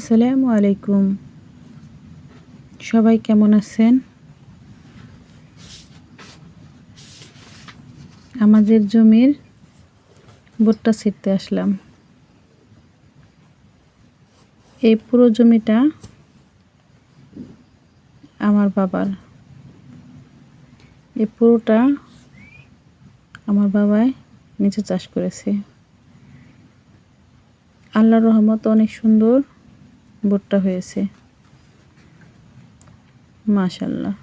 আসসালামু আলাইকুম। সবাই কেমন আছেন? আমাদের জমির ভুট্টা ছিটতে আসলাম। এই পুরো জমিটা আমার বাবার। এই পুরোটা আমার বাবাই নিচে চাষ করেছে। আল্লাহর রহমত অনেক সুন্দর। ভুট্টা হয়েছে। মাশাল্লাহ।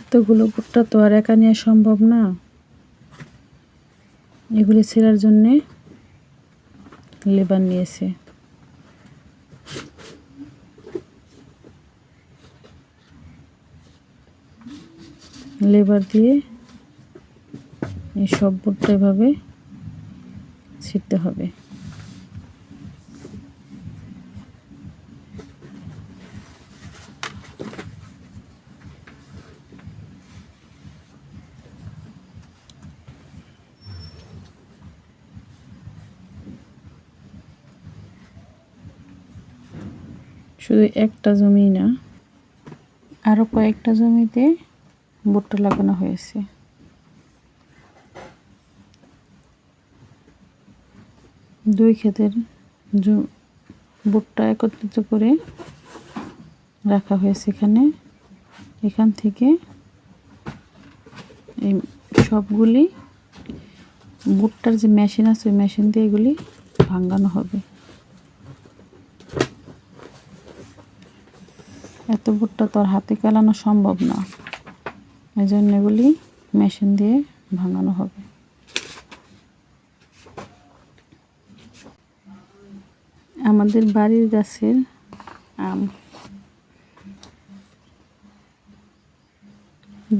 এতগুলো ভুট্টা তো আর একা নেওয়া সম্ভব না। এগুলি ছেড়ার জন্যে লেবার নিয়েছে। লেবার দিয়ে এই সব ভুট্টা এভাবে ছিটতে হবে। শুধু একটা জমি না আরও কয়েকটা জমিতে ভুট্টা লাগানো হয়েছে। দুই ক্ষেতের ভুট্টা একত্রিত করে রাখা হয়েছে এখানে। এখান থেকে এই সবগুলি ভুট্টার যে মেশিন আছে, ওই মেশিন দিয়ে এগুলি ভাঙানো হবে। এত ভুট্টা তো আর হাতে কেলানো সম্ভব না। এই জন্য এগুলি মেশিন দিয়ে ভাঙানো হবে। আমাদের বাড়ির গাছের আম।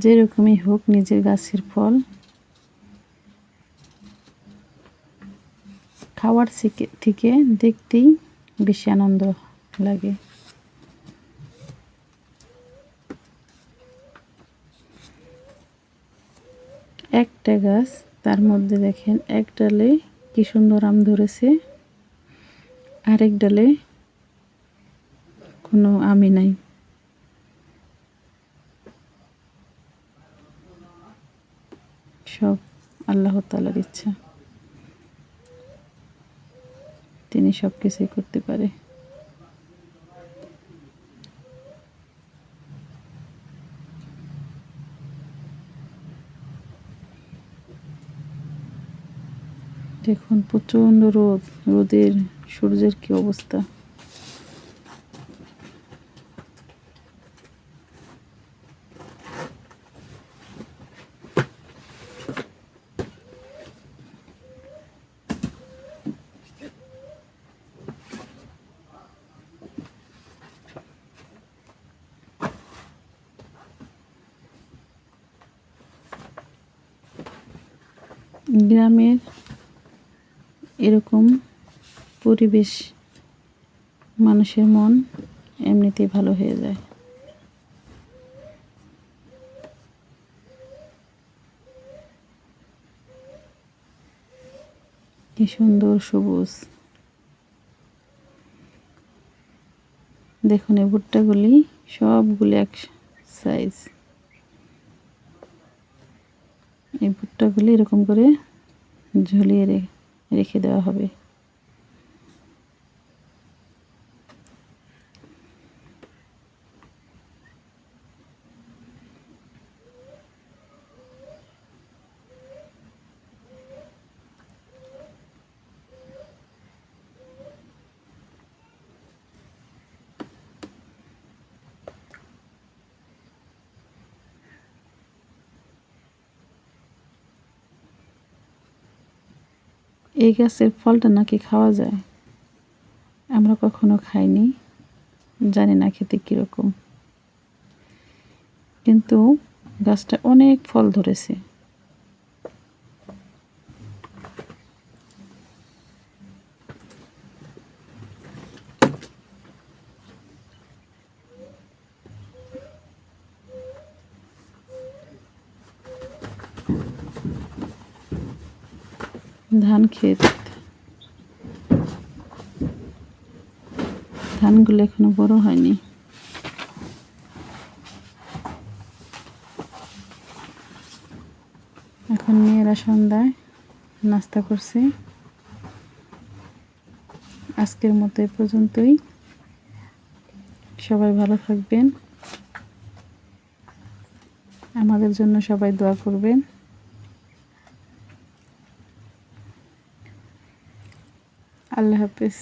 যেরকমই হোক নিজের গাছের ফল। খাওয়ার থেকে দেখতেই বেশি আনন্দ লাগে। একটা গাছ, তার মধ্যে দেখেন, এক ডালে কি সুন্দর আম ধরেছে। আরেক ডালে কোনো আমি নাই। সব আল্লাহ তালার ইচ্ছা। তিনি সব কিছুই করতে পারে। দেখুন প্রচণ্ড রোদ। রোদের সূর্যের কি অবস্থা? গ্রামের এরকম পরিবেশ, মানুষের মন এমনিতেই ভালো হয়ে যায়। কি সুন্দর সবুজ। দেখুন, এই ভুট্টাগুলি সবগুলি এক সাইজ এই ভুট্টাগুলি এরকম করে ঝুলিয়ে রেখে রেখে দেওয়া হবে। এই গাছের ফলটা নাকি খাওয়া যায়? আমরা কখনো খাইনি, জানি না খেতে কীরকম। কিন্তু গাছটা অনেক ফল ধরেছে। ধান ক্ষেত। ধানগুলো এখনও বড় হয়নি। এখন মেয়েরা সন্ধ্যায় নাস্তা করছে। আজকের মতো এ পর্যন্তই। সবাই ভালো থাকবেন। আমাদের জন্য সবাই দোয়া করবেন। আল্লাহ হাফেজ।